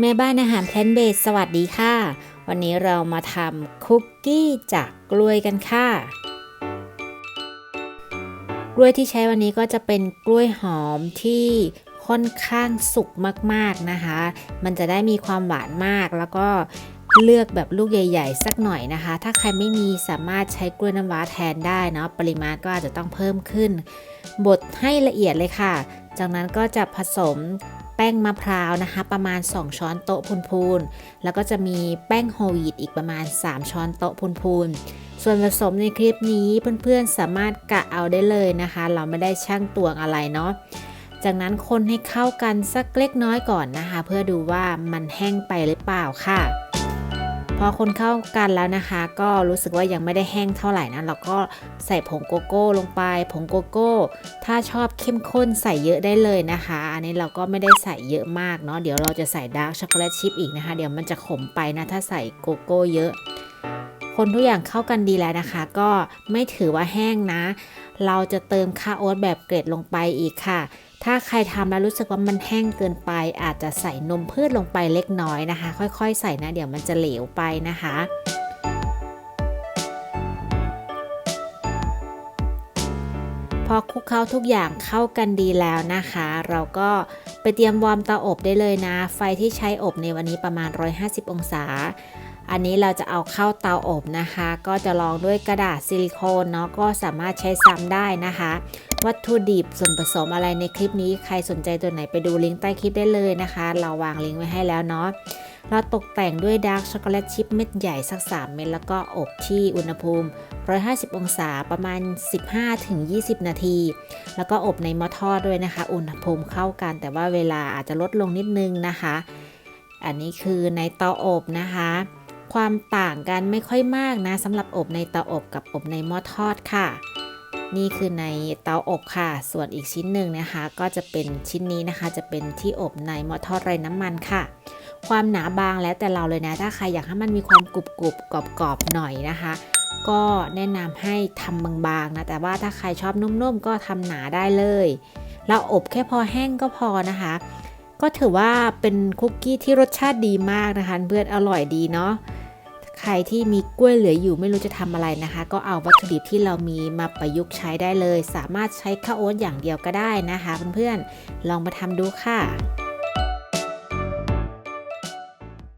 แม่บ้านอาหารแพลนเบสสวัสดีค่ะ วันนี้เรามาทำคุกกี้จากกล้วยกันค่ะ กล้วยที่ใช้วันนี้ก็จะเป็นกล้วยหอมที่ค่อนข้างสุกมากๆนะคะ มันจะได้มีความหวานมากแล้วก็เลือกแบบลูกใหญ่ ๆ สักหน่อยนะคะ ถ้าใครไม่มีสามารถใช้กล้วยน้ำว้าแทนได้เนาะปริมาณก็อาจจะต้องเพิ่มขึ้นบดให้ละเอียดเลยค่ะ จากนั้นก็จะผสม แป้งมะพร้าวนะคะ ประมาณ 2 ช้อนโต๊ะพูนๆแล้วก็จะมีแป้งโฮลวีตอีกประมาณ 3 ช้อนโต๊ะพูนๆส่วนผสมในคลิปนี้เพื่อนๆสามารถกะเอาได้เลยนะคะ เราไม่ได้ช่างตวงอะไรเนาะจากนั้นคนให้เข้ากันสักเล็กน้อยก่อนนะคะ เพื่อดูว่ามันแห้งไปหรือเปล่าค่ะ พอคนเข้ากันแล้วนะคะ ก็รู้สึกว่ายังไม่ได้แห้งเท่าไหร่นะเราก็ใส่ผงโกโก้ลงไป ผงโกโก้ ถ้าชอบเข้มข้นใส่เยอะได้เลยนะคะ อันนี้เราก็ไม่ได้ใส่เยอะมากเนาะเดี๋ยวเราจะใส่ดาร์กช็อกโกแลตชิพอีกนะคะ เดี๋ยวมันจะขมไปนะถ้าใส่โกโก้เยอะ คนทุกอย่างเข้ากันดีแล้วนะคะ ก็ไม่ถือว่าแห้งนะ เราจะเติมข้าวโอ๊ตแบบเกรดลงไปอีกค่ะ ถ้าใครทำแล้วรู้สึกว่ามันแห้งเกินไป อาจจะใส่นมพืชลงไปเล็กน้อยนะคะ ค่อยๆ ใส่นะ เดี๋ยวมันจะเหลวไปนะคะพอคลุกเคล้าทุกอย่างเข้ากันดีแล้วนะคะ เราก็ไปเตรียมวอร์มเตาอบได้เลยนะ ไฟที่ใช้อบในวันนี้ประมาณ 150 องศา อันนี้เราจะเอาเข้าเตาอบนะคะ ก็จะลองด้วยกระดาษซิลิโคนเนาะก็สามารถใช้ซ้ำได้นะคะ วัตถุดิบส่วนผสมอะไรในคลิปนี้ ใครสนใจตัวไหนไปดูลิงก์ใต้คลิปได้เลยนะคะ เราวางลิงก์ไว้ให้แล้วเนาะเราตกแต่งด้วยดาร์กช็อกโกแลตชิพเม็ดใหญ่สัก 3 เม็ดแล้วก็อบที่อุณหภูมิ 150 องศาประมาณ 15-20 นาที แล้วก็อบในหม้อทอดด้วยนะคะ อุณหภูมิเข้ากัน แต่ว่าเวลาอาจจะลดลงนิดนึงนะคะ อันนี้คือในเตาอบนะคะ ความต่างกันไม่ค่อยมากนะสำหรับอบในเตาอบกับอบในหม้อทอดค่ะ นี่คือในเตาอบค่ะ ส่วนอีกชิ้นหนึ่งนะคะ ก็จะเป็นชิ้นนี้นะคะ จะเป็นที่อบในหม้อทอดไร้น้ำมันค่ะ ความหนาบางแล้วแต่เราเลยนะ ถ้าใครอยากให้มันมีความกรุบกรุบกรอบกรอบๆหน่อยนะคะ ก็แนะนำให้ทำบางๆนะ แต่ว่าถ้าใครชอบนุ่มๆก็ทำหนาได้เลย เราอบแค่พอแห้งก็พอนะคะก็ถือว่าเป็นคุกกี้ที่รสชาติดีมากนะคะ เพื่อนอร่อยดีเนาะ ใครที่มีกล้วยเหลืออยู่ไม่รู้จะทำอะไรนะคะ ก็เอาวัตถุดิบที่เรามีมาประยุกต์ใช้ได้เลย สามารถใช้ข้าวโอ๊ตอย่างเดียวก็ได้นะคะเพื่อนๆลองมาทำดูค่ะ